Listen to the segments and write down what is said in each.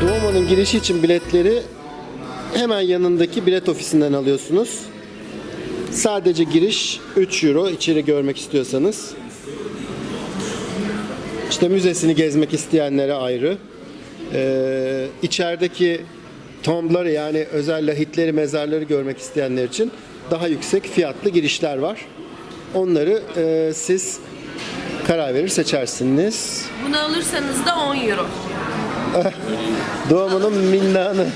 Duomo'nun girişi için biletleri hemen yanındaki bilet ofisinden alıyorsunuz. Sadece giriş 3 euro içeri görmek istiyorsanız. İşte müzesini gezmek isteyenlere ayrı. Ee, içerideki tombları yani özel lahitleri, mezarları görmek isteyenler için daha yüksek fiyatlı girişler var. Onları e, siz karar verir seçersiniz. Bunu alırsanız da 10 euro. Doğumunun minnanı.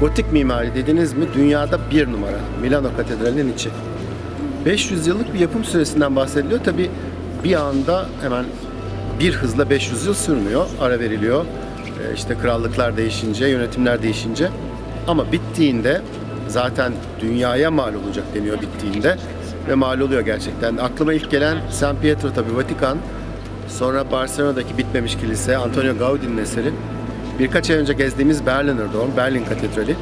Gotik mimari dediniz mi dünyada bir numara. Milano Katedrali'nin içi. 500 yıllık bir yapım süresinden bahsediliyor. Tabi bir anda hemen bir hızla 500 yıl sürmüyor. Ara veriliyor. Ee, işte krallıklar değişince, yönetimler değişince. Ama bittiğinde zaten dünyaya mal olacak deniyor bittiğinde. Ve mal oluyor gerçekten. Aklıma ilk gelen San Pietro tabi Vatikan. Sonra Barcelona'daki bitmemiş kilise, Antonio Gaudi'nin eseri. Birkaç ay önce gezdiğimiz Berliner Dom, Berlin Katedrali.